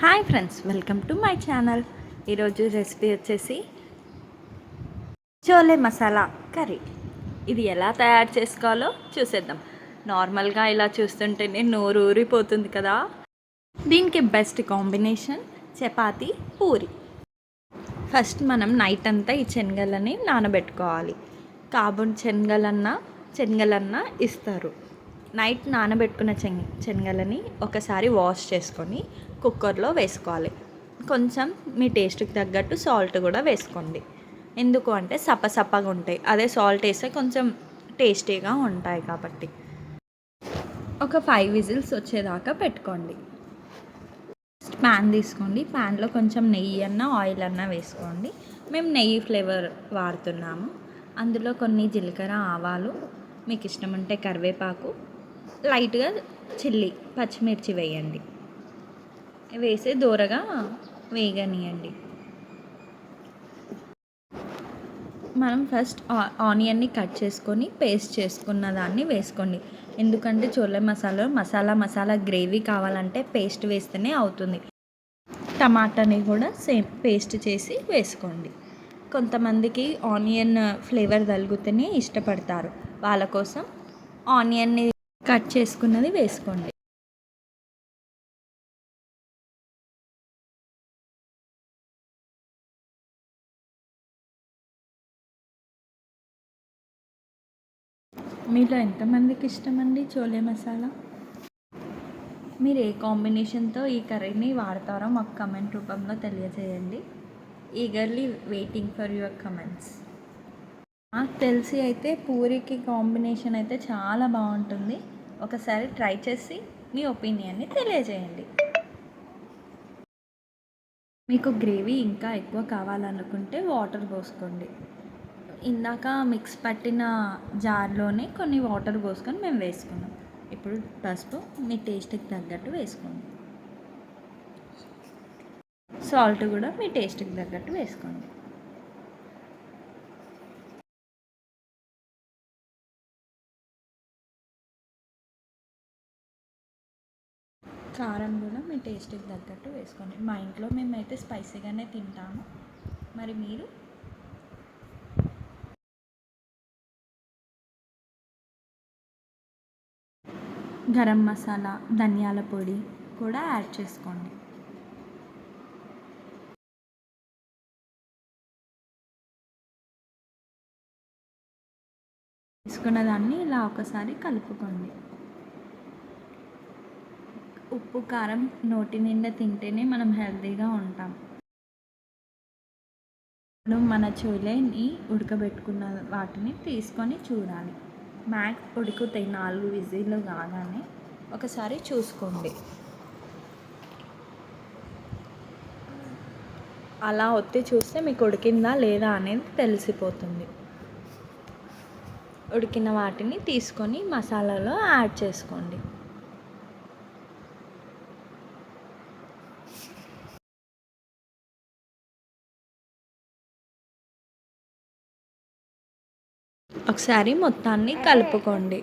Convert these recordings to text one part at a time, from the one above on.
Hi friends welcome to my channel. ఈరోజు recipe వచ్చేసి chole masala curry. ఇది ఎలా తయారు చేసుకోవాలో చూసేద్దాం. నార్మల్గా ఇలా చూస్తుంటేనే నోరు ఊరిపోతుంది కదా. దీనికి best combination chapati puri. First మనం నైట్ అంతా ఈ శనగలని నానబెట్టుకోవాలి. కాబోన్ శనగలన్నా శనగలన్నా ఇస్తారు. నైట్ నానబెట్టుకున్న శన శనగలని ఒకసారి వాష్ చేసుకొని కుక్కర్లో వేసుకోవాలి. కొంచెం మీ టేస్ట్కి తగ్గట్టు సాల్ట్ కూడా వేసుకోండి. ఎందుకు అంటే సపసపగా ఉంటాయి. అదే సాల్ట్ వేస్తే కొంచెం టేస్టీగా ఉంటాయి కాబట్టి. ఒక ఫైవ్ విజిల్స్ వచ్చేదాకా పెట్టుకోండి. ప్యాన్ తీసుకోండి. ప్యాన్లో కొంచెం నెయ్యి అన్న ఆయిల్ అన్న వేసుకోండి. మేము నెయ్యి ఫ్లేవర్ వాడుతున్నాము. అందులో కొన్ని జీలకర్ర ఆవాలు మీకు ఇష్టం ఉంటే కరివేపాకు లైట్గా చిల్లి పచ్చిమిర్చి వేయండి. వేసి దూరగా వేగనియండి. మనం ఫస్ట్ ఆనియన్ని కట్ చేసుకొని పేస్ట్ చేసుకున్న దాన్ని వేసుకోండి. ఎందుకంటే చోలే మసాలా మసాలా మసాలా గ్రేవీ కావాలంటే పేస్ట్ వేస్తేనే అవుతుంది. టమాటాని కూడా సేమ్ పేస్ట్ చేసి వేసుకోండి. కొంతమందికి ఆనియన్ ఫ్లేవర్ తగులుతూనే ఇష్టపడతారు. వాళ్ళ కోసం ఆనియన్ని కట్ చేసుకున్నది వేసుకోండి. మీలో ఎంతమందికి ఇష్టమండి చోలే మసాలా? మీరు ఏ కాంబినేషన్తో ఈ కర్రీని వాడతారో మాకు కమెంట్ రూపంలో తెలియజేయండి. Eagerly waiting for your comments. నాకు తెలిసి అయితే పూరికి కాంబినేషన్ అయితే చాలా బాగుంటుంది. ఒకసారి ట్రై చేసి మీ ఒపీనియన్ని తెలియజేయండి. మీకు గ్రేవీ ఇంకా ఎక్కువ కావాలనుకుంటే వాటర్ పోసుకోండి. ఇందాక మిక్స్ పట్టిన జార్లోనే కొన్ని వాటర్ పోసుకొని మేము వేసుకున్నాం. ఇప్పుడు పసుపు మీ టేస్ట్కి తగ్గట్టు వేసుకోండి. సాల్ట్ కూడా మీ టేస్ట్కి తగ్గట్టు వేసుకోండి. కారం కూడా మీ టేస్ట్కి తగ్గట్టు వేసుకోండి. మా ఇంట్లో మేమైతే స్పైసీగానే తింటాము. మరి మీరు? గరం మసాలా ధనియాల పొడి కూడా యాడ్ చేసుకోండి. తీసుకున్న దాన్ని ఇలా ఒకసారి కలుపుకోండి. ఉప్పు కారం నోటి నిండా తింటేనే మనం హెల్తీగా ఉంటాం. మన చూలేని ఉడకబెట్టుకున్న వాటిని తీసుకొని చూడాలి. మ్యాక్స్ ఉడుకుతాయి నాలుగు విజిల్లు కాగానే ఒకసారి చూసుకోండి. అలా ఒత్తి చూస్తే మీకు ఉడికిందా లేదా అనేది తెలిసిపోతుంది. ఉడికిన వాటిని తీసుకొని మసాలాలో యాడ్ చేసుకోండి. ఒకసారి మొత్తాన్ని కలుపుకోండి.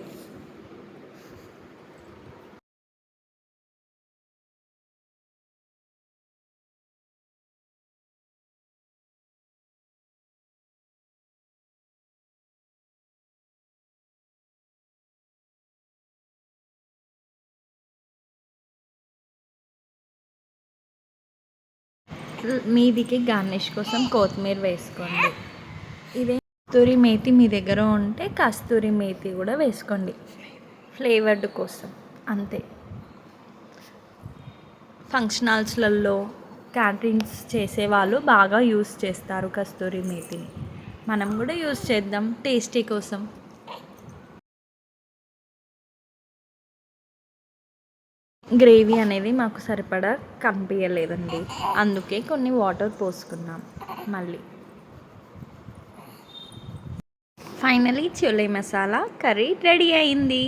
మీదికి గార్నిష్ కోసం కొత్తిమీర వేసుకోండి. ఇదే కస్తూరి మేతి మీ దగ్గర ఉంటే కస్తూరి మేతి కూడా వేసుకోండి. ఫ్లేవర్డ్ కోసం. అంతే. ఫంక్షన్ హాల్స్లలో క్యాటరింగ్స్ చేసేవాళ్ళు బాగా యూస్ చేస్తారు కస్తూరి మేతిని. మనం కూడా యూస్ చేద్దాం. టేస్టీ కోసం. గ్రేవీ అనేది మాకు సరిపడా కనిపించలేదండి. అందుకే కొన్ని వాటర్ పోసుకున్నాం. మళ్ళీ. Finally chole masala curry ready అయింది.